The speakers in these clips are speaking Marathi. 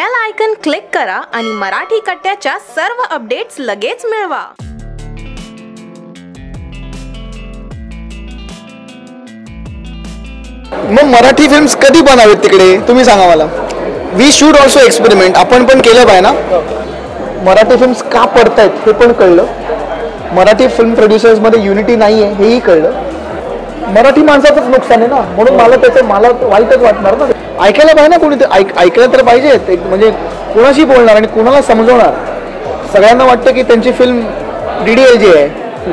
बेल आयकन क्लिक करा आणि मराठी कट्ट्याच्या सर्व अपडेट्स लगेच मिळवा. मग मराठी फिल्म्स कधी बनावेत तिकडे? तुम्ही सांगा मला. वी शूड ऑल्सो एक्सपेरिमेंट आपण पण केलं पाहिजे ना? मराठी फिल्म्स का पडतायत हे पण कळलं. मराठी फिल्म प्रोड्युसर्समध्ये युनिटी नाही आहे हेही कळलं. मराठी माणसाचंच नुकसान आहे ना? म्हणून मला त्याचं मला वाईटच वाटणार ना. ऐकायला पाहिजे ना कोणी ते ऐक ऐकलं तर पाहिजे. म्हणजे कोणाशी बोलणार आणि कोणाला समजवणार? सगळ्यांना वाटतं की त्यांची film D D L G आहे.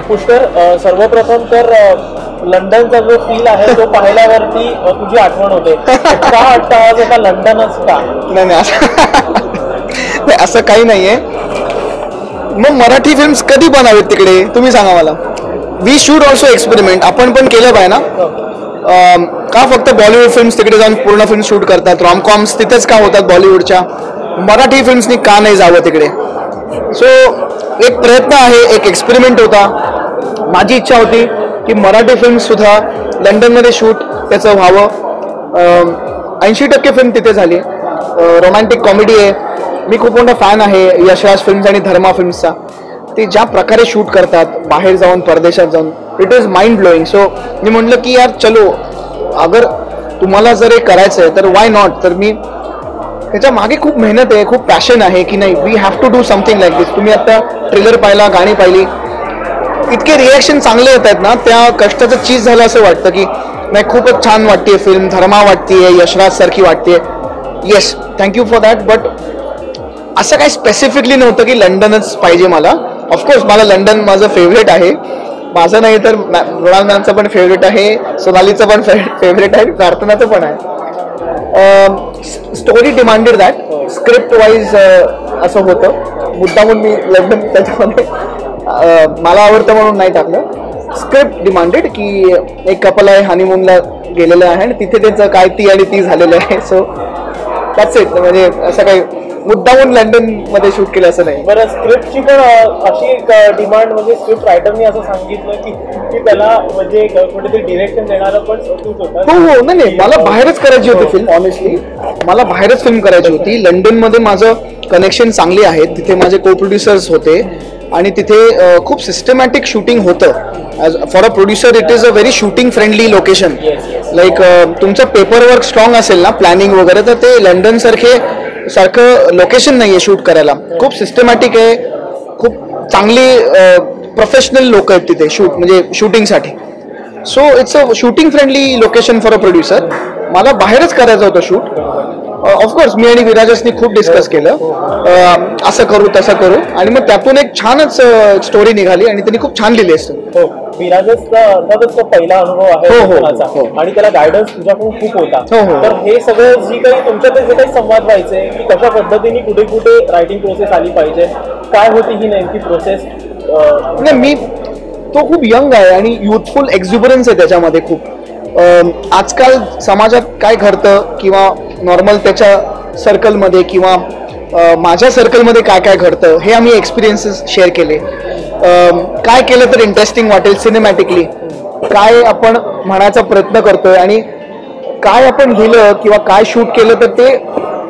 पुष्कर सर्वप्रथम तर लंडनचा जो फील आहे तो पाहिल्यावरती तुझी आठवण होते. का वाटतं आज आता लंडनच का? नाही नाही असं नाही, असं काही नाहीये. मग मराठी फिल्म्स कधी बनावेत तिकडे? तुम्ही सांगा मला. वी शूड ऑल्सो एक्सपेरिमेंट आपण पण केलं पाहिजे ना? अं, का फक्त बॉलिवूड फिल्म्स तिकडे जाऊन पूर्ण फिल्म शूट करतात? रॉमकॉम्स तिथेच का होतात बॉलिवूडच्या मराठी फिल्म्सनी का नाही जावं तिकडे? सो एक प्रयत्न आहे एक एक्सपेरिमेंट होता. माझी इच्छा होती की मराठी फिल्म सुद्धा लंडनमध्ये शूट त्याचं व्हावं. ऐंशी टक्के फिल्म तिथे झाली. रोमॅन्टिक कॉमेडी आहे. मी खूप मोठा फॅन आहे यशराज फिल्म्स आणि धर्मा फिल्म्सचा ते ज्या प्रकारे शूट करतात बाहेर जाऊन परदेशात जाऊन it is mind blowing so मी म्हटलं की यार चलो अगर तुम्हाला जर हे करायचं आहे तर वाय नॉट तर मी त्याच्यामागे खूप मेहनत आहे खूप पॅशन आहे की नाही we have to do something like this तुम्ही आता ट्रेलर पाहिला गाणी पाहिली. इतके रिॲक्शन चांगले येत आहेत ना त्या कष्टाचं चीज झालं असं वाटतं की नाही खूपच छान वाटते फिल्म धर्मा वाटतेय यशराज सारखी वाटते yes thank you for that but असं काही स्पेसिफिकली नव्हतं की लंडनच पाहिजे मला. ऑफकोर्स मला लंडन माझं फेवरेट आहे. माझं नाही तर मॅ- मृणाल मॅमचं पण फेवरेट आहे. सोनालीचं पण फेवरेट आहे. प्रार्थनाचं पण आहे. Story demanded that script wise असं होतं. मुद्दामून मी लंडन त्याच्यामध्ये मला आवडतं म्हणून नाही टाकलं. स्क्रिप्ट डिमांडेड की एक कपल आहे हनीमूनला गेलेलं आहे आणि तिथे त्याचं काय ती आणि ती झालेलं आहे. सो दॅट्स इट म्हणजे असं काही मुद्दामून लंडनमध्ये शूट केलं असं नाही. बरं स्क्रिप्टची पण अशी एक डिमांड म्हणजे स्क्रिप्ट रायटरनी असं सांगितलं की की त्याला म्हणजे कुठेतरी डिरेक्शन देणारं पण हो हो नाही नाही मला बाहेरच करायची होती फिल्म ऑनेस्टली मला बाहेरच फिल्म करायची होती. लंडनमध्ये माझं कनेक्शन चांगले आहेत तिथे माझे को प्रोड्युसर्स होते. आणि तिथे खूप सिस्टमॅटिक शूटिंग होतं. For a producer it is a very shooting friendly location like uh, तुमचं पेपर वर्क स्ट्रॉंग असेल ना प्लॅनिंग वगैरे तर ते लंडन सारखे सारखं लोकेशन नाही आहे शूट करायला. खूप सिस्टमॅटिक आहे. खूप चांगली uh, प्रोफेशनल लोक आहेत तिथे शूट म्हणजे शूटिंगसाठी so it's a shooting friendly location for a producer मला बाहेरच करायचं होतं शूट ऑफकोर्स मी आणि विराजसनी खूप डिस्कस केलं असं करू तसं करू आणि मग त्यातून एक छानच स्टोरी निघाली आणि त्यांनी खूप छान लिहिली असतं हो विराजचा अर्थातच तो पहिला अनुभव आहे हो. हो. आणि त्याला गायडन्स तुझ्याकडून खूप होता. तर हे सगळं जी काही तुमच्यात जे काही संवाद व्हायचे की कशा पद्धतीने कुठे कुठे रायटिंग प्रोसेस आली पाहिजे काय होती ही नेमकी प्रोसेस नाही मी तो खूप यंग आहे आणि युथफुल एक्झुबरन्स आहे त्याच्यामध्ये खूप आजकाल समाजात काय घडतं किंवा नॉर्मल त्याच्या सर्कलमध्ये किंवा माझ्या सर्कलमध्ये काय काय घडतं हे आम्ही एक्सपिरियन्सेस शेअर केले. काय केलं तर इंटरेस्टिंग वाटेल सिनेमॅटिकली काय आपण म्हणायचा प्रयत्न करतोय आणि काय आपण लिहिलं किंवा काय शूट केलं तर ते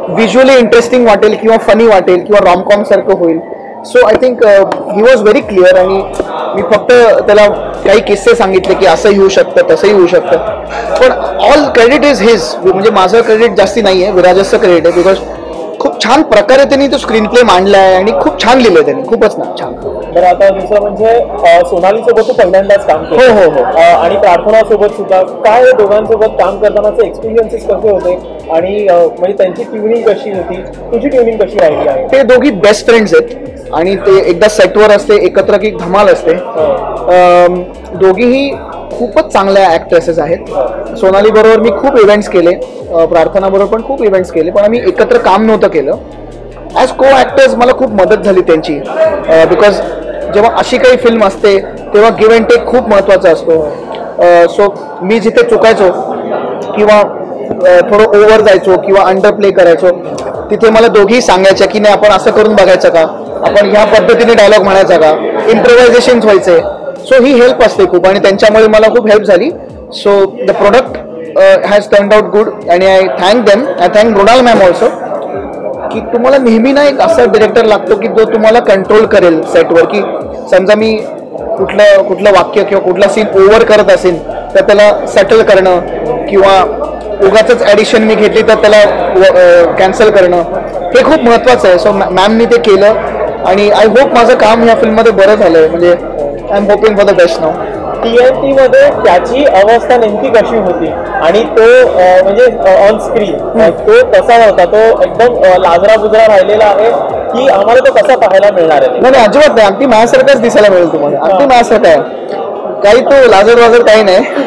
व्हिज्युअली इंटरेस्टिंग वाटेल किंवा फनी वाटेल किंवा रॉमकॉम सारखं होईल. So I think he was very clear आणि मी फक्त त्याला काही किस्से सांगितले की असंही होऊ शकतं तसंही होऊ शकतं. पण ऑल क्रेडिट इज हिज म्हणजे माझं क्रेडिट जास्ती नाही आहे विराजचं क्रेडिट आहे बिकॉज खूप छान प्रकारे त्यांनी तो स्क्रीन प्ले मांडला आहे आणि खूप छान लिहिलं त्यांनी. खूपच ना छान. तर आता दुसरं म्हणजे सोनाली सोबत तू पहिल्यांदाच काम हो, हो, हो. आणि प्रार्थना सोबत सुद्धा काय दोघांसोबत काम करतानाचे एक्सपिरियन्सेस कसे होते? आणि म्हणजे त्यांची ट्युनिंग कशी होती? तुझी ट्युनिंग कशी राहिली आहे? ते दोघी बेस्ट फ्रेंड्स आहेत. आणि ते एकदा सेटवर असते एकत्र की धमाल असते. दोघीही खूपच चांगल्या ॲक्ट्रेसेस आहेत. सोनाली बरोबर मी खूप इव्हेंट्स केले. प्रार्थनाबरोबर प्रार्थना बरोबर पण खूप इव्हेंट्स केले. पण आम्ही एकत्र काम नव्हतं केलं. ॲज को ॲक्टर्स मला खूप मदत झाली त्यांची. बिकॉज जेव्हा अशी काही फिल्म असते तेव्हा गिव्ह अँड टेक खूप महत्त्वाचा असतो. सो मी जिथे चुकायचो किंवा थोडं ओव्हर जायचो किंवा अंडर प्ले करायचो तिथे मला दोघीही सांगायच्या की नाही आपण असं करून बघायचं का? आपण ह्या पद्धतीने डायलॉग म्हणायचा का? इम्प्रोव्हायझेशन व्हायचंय सो ही हेल्प असते खूप आणि त्यांच्यामुळे मला खूप हेल्प झाली. So the product has turn out good आणि I thank them I thank Mrinal ma'am also की तुम्हाला नेहमी ना एक असा डिरेक्टर लागतो की जो तुम्हाला कंट्रोल करेल सेटवर की समजा मी कुठलं कुठलं वाक्य किंवा कुठला सीन ओव्हर करत असेल तर त्याला सेटल करणं किंवा उगाच ॲडिशन मी घेतली तर त्याला कॅन्सल करणं हे खूप महत्त्वाचं आहे. सो मॅमनी ते केलं. आणि आय होप माझं काम ह्या फिल्ममध्ये बरं झालं आहे म्हणजे I am hoping for the best now TNT मध्ये त्याची अवस्था नेमकी कशी होती? आणि तो म्हणजे ऑन स्क्रीन तो कसा होता तो एकदम लाजरा बुजरा राहिलेला आहे की आम्हाला तो कसा पाहायला मिळणार आहे? नाही नाही, अजिबात नाही. अगदी माझ्यासारखंच दिसायला मिळेल तुम्हाला. अगदी माझ्यासारखं आहे. काही तो लाजर वाजर काही नाही.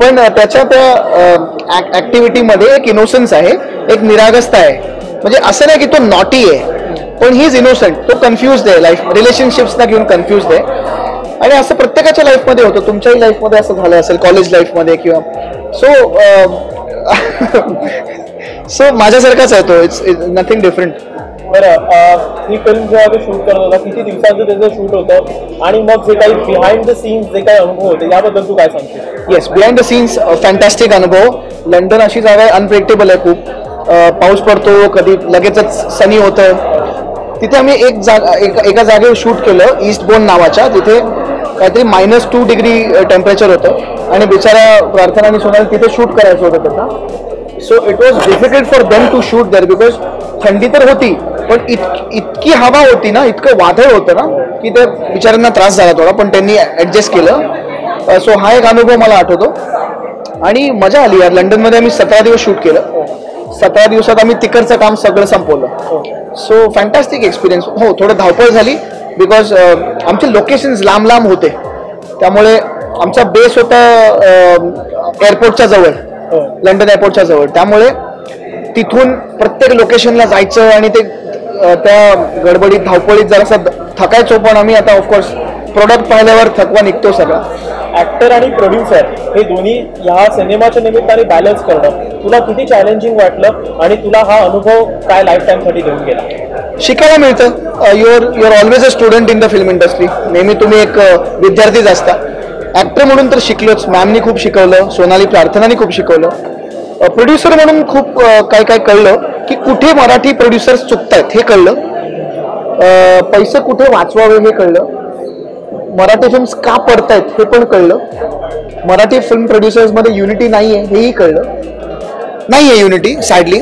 पण त्याच्या त्या ऍक्टिव्हिटीमध्ये एक इनोसन्स आहे. एक निरागसता आहे. म्हणजे असं नाही की तो नॉटी आहे. पण ही इज इनोसंट तो कन्फ्युज आहे. लाईफ रिलेशनशिप्सना घेऊन कन्फ्युज आहे. आणि असं प्रत्येकाच्या लाईफमध्ये होतं. तुमच्याही लाईफमध्ये असं झालं असेल कॉलेज लाईफमध्ये किंवा सो सो माझ्यासारखाच आहे तो. इट्स नथिंग डिफरंट बरं ही फिल्म जेव्हा तो शूट करत होता किती दिवसांचं त्याचं शूट होतं? आणि मग जे काही बिहाइंड द सीन्स जे काही अनुभव होते याबद्दल तू काय सांगशील? Yes behind the scenes fantastic अनुभव. लंडन अशी जागा अनप्रेडिक्टेबल आहे खूप. पाऊस पडतो कधी लगेचच सनी होतं. तिथे आम्ही एक जागा एका एका जागेवर शूट केलं ईस्ट बोन नावाच्या. तिथे काहीतरी मायनस टू डिग्री टेम्परेचर होतं. आणि बिचारा प्रार्थना आणि सोनाल तिथे शूट करायचं होतं त्याचा. So it was difficult for them to shoot there because थंडी तर होती पण इत इतकी हवा होती ना इतकं वादळ होतं ना की त्या बिचाऱ्यांना त्रास झाला थोडा पण त्यांनी ॲडजस्ट केलं. सो हा एक अनुभव मला आठवतो. आणि मजा आली यार लंडनमध्ये आम्ही सतरा दिवस शूट केलं. सतरा दिवसात आम्ही तिकडचं काम सगळं संपवलं. सो फॅन्टॅस्टिक एक्सपिरियन्स हो थोडं धावपळ झाली बिकॉज आमचे लोकेशन्स लांब लांब होते. त्यामुळे आमचा बेस होता एअरपोर्टच्या जवळ लंडन एअरपोर्टच्या जवळ. त्यामुळे तिथून प्रत्येक लोकेशनला जायचं आणि ते त्या गडबडीत धावपळीत जरासा थकायचो पण आम्ही आता ऑफकोर्स प्रोडक्ट पाहिल्यावर थकवा निघतो सगळा. ऍक्टर आणि प्रोड्युसर हे दोन्ही ह्या सिनेमाच्या निमित्ताने बॅलन्स करणं. तुला किती चॅलेंजिंग वाटलं आणि तुला हा अनुभव काय लाईफ टाईमसाठी देऊन गेला? शिकायला मिळतं. Your your always a student in the film industry नेहमी तुम्ही एक विद्यार्थीच असता. ॲक्टर म्हणून तर शिकलोच. मॅमनी खूप शिकवलं. सोनाली प्रार्थनानी खूप शिकवलं. प्रोड्युसर म्हणून खूप काय काय कळलं की कुठे मराठी प्रोड्युसर्स आहेत हे कळलं. पैसे कुठे वाचवावे हे कळलं. मराठी फिल्म्स का पडतायत हे पण कळलं. मराठी फिल्म प्रोड्युसर्समध्ये युनिटी नाही आहे हेही कळलं. नाही आहे युनिटी सॅडली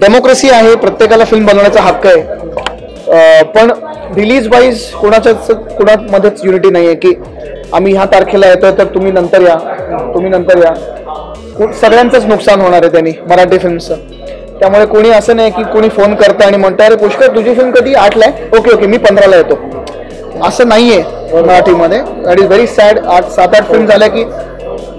डेमोक्रेसी आहे प्रत्येकाला फिल्म बनवण्याचा हक्क आहे. पण रिलीज वाईज कोणाच्याच कोणामध्येच युनिटी नाही आहे की आम्ही ह्या तारखेला येतोय तर तुम्ही नंतर या तुम्ही नंतर या. सगळ्यांचंच नुकसान होणार आहे त्यांनी मराठी फिल्मचं त्यामुळे कोणी असं नाही की कोणी फोन करतं आणि म्हणतं अरे पुष्कर तुझी फिल्म कधी आठला आहे? ओके ओके मी पंधराला येतो. असं नाहीये मराठीमध्ये. दॅट इज व्हेरी सॅड आठ सात आठ फिल्म झाल्या की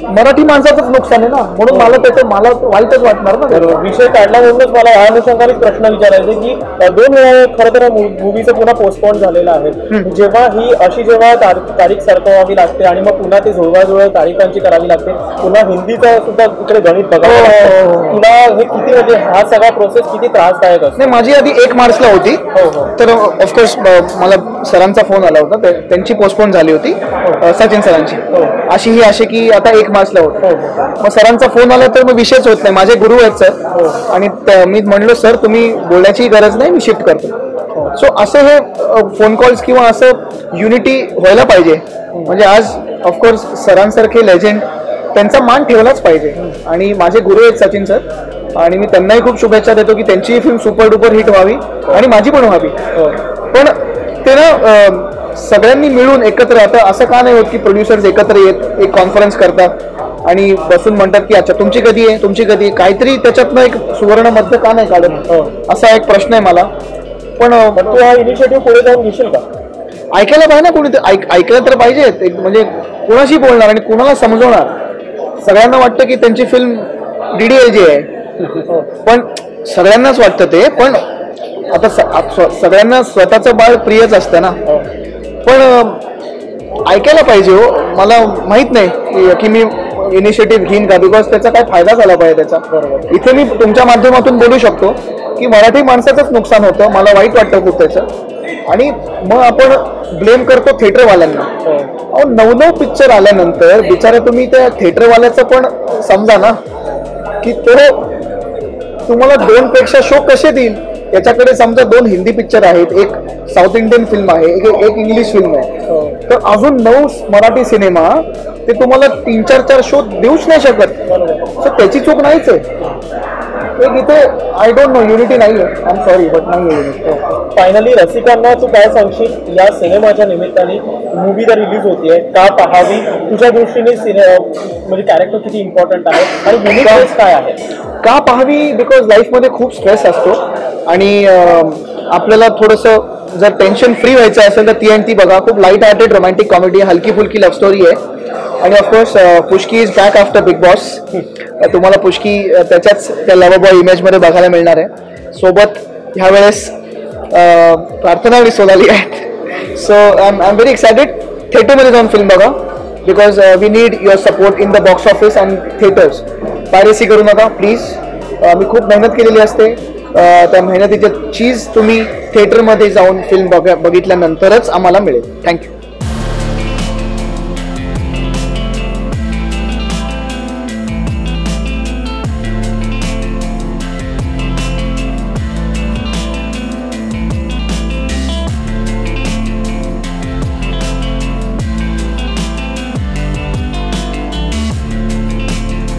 मराठी माणसाचंच नुकसान आहे ना? म्हणून मला त्याचं मला वाईटच वाटणार ना. विषय काढला म्हणूनच मला या अनुषंगाने प्रश्न विचारायचे की अ, दोन वेळा खरं तर मूवीचं पुन्हा पोस्टपोन झालेलं आहे. जेव्हा ही अशी जेव्हा तार- तारीख सरकवावी लागते आणि मग पुन्हा ती जुळवाजुळव तारीखांची करावी लागते पुन्हा हिंदीचं सुद्धा इकडे गणित बघावं हो, हो, लागतं. हो. तुला हे किती म्हणजे हा सगळा प्रोसेस किती त्रासदायक असतो. नाही माझी आधी एक मार्चला होती. हो, हो. तर ऑफकोर्स मला सरांचा फोन आला होता. ते- त्यांची पोस्टपोन झाली होती अ, सचिन सरांची. अशी ही अशी की आता एक मार्चला हो, मग सरांचा फोन आला तर मग विषयच होत नाही. माझे गुरु आहेत सर. आणि मी म्हणलो सर तुम्ही बोलण्याची गरज नाही मी शिफ्ट करतो. सो असं हे फोन कॉल्स किंवा असं युनिटी व्हायला पाहिजे. म्हणजे आज ऑफकोर्स सरांसारखे लेजेंड त्यांचा मान ठेवलाच पाहिजे. आणि माझे गुरु आहेत सचिन सर. आणि मी त्यांनाही खूप शुभेच्छा देतो की त्यांची फिल्म सुपर डुपर हिट व्हावी आणि माझी पण व्हावी. पण ते ना सगळ्यांनी मिळून एकत्र आता असं का नाही होत की प्रोड्युसर्स एकत्र येत एक कॉन्फरन्स करतात? आणि बसून म्हणतात की अच्छा तुमची कधी आहे? तुमची कधी आहे? काहीतरी त्याच्यातनं एक सुवर्ण मध्य का नाही काढत? असा एक प्रश्न आहे मला. पण तू हा इनिशिएटिव्ह पुढे जाऊन घेशील का? ऐकायला पाहिजे ना कोणी ऐकायला तर पाहिजेत एक म्हणजे कोणाशी बोलणार आणि कोणाला समजवणार? सगळ्यांना वाटतं की त्यांची film D D L G आहे. पण सगळ्यांनाच वाटतं ते. पण आता सगळ्यांना स्वतःचं बाळ प्रियच असतं ना. पण ऐकायला पाहिजे हो. मला माहीत नाही की- की मी इनिशिएटिव्ह घेईन का? बिकॉज त्याचा काय फायदा झाला पाहिजे त्याचा? इथे मी तुमच्या माध्यमातून बोलू शकतो की मराठी माणसाचंच नुकसान होतं. मला वाईट वाटतं खूप त्याचं. आणि मग आपण ब्लेम करतो थिएटरवाल्यांना. अहो नऊ नऊ पिक्चर आल्यानंतर बिचारा तुम्ही त्या थिएटरवाल्याचं पण समजा ना की तो तुम्हाला दोन पेक्षा शो कसे देईल? याच्याकडे समजा दोन हिंदी पिक्चर आहेत एक साऊथ इंडियन फिल्म आहे एक एक इंग्लिश फिल्म आहे. तर अजून नऊ मराठी सिनेमा ते तुम्हाला तीन चार चार शो देऊच नाही शकत. सो त्याची चूक नाहीच आहे. एक इथे आय डोंट नो युनिटी नाही आहे आय एम सॉरी बट नाही आहे फायनली रसिकांना तू काय सांगशील? या सिनेमाच्या निमित्ताने मूवी जर रिलीज होतीये. का पाहावी? तुझ्या दृष्टीने सिने म्हणजे कॅरेक्टर किती इम्पॉर्टंट आहे? आणि काय आहे? का पाहावी? बिकॉज लाईफमध्ये खूप स्ट्रेस असतो. आणि आपल्याला थोडंसं जर टेन्शन फ्री व्हायचं असेल तर ती आणि ती बघा. खूप लाइट हार्टेड रोमॅन्टिक कॉमेडी हलकी फुलकी लव्ह स्टोरी आहे आणि of course Pushki is back after Bigg Boss तुम्हाला पुष्की त्याच्याच त्या लव्ह बॉय इमेजमध्ये बघायला मिळणार आहे. सोबत ह्या वेळेस प्रार्थना आणि सोनाली आहेत. So I am I am very excited थिएटरमध्ये जाऊन फिल्म बघा. Because we need your support in the box office and theatres piracy करू नका प्लीज uh, मी खूप मेहनत केलेली असते. Uh, त्या मेहनतीच्या चीज तुम्ही थिएटरमध्ये जाऊन फिल्म बघा बघितल्यानंतरच आम्हाला मिळेल. थँक्यू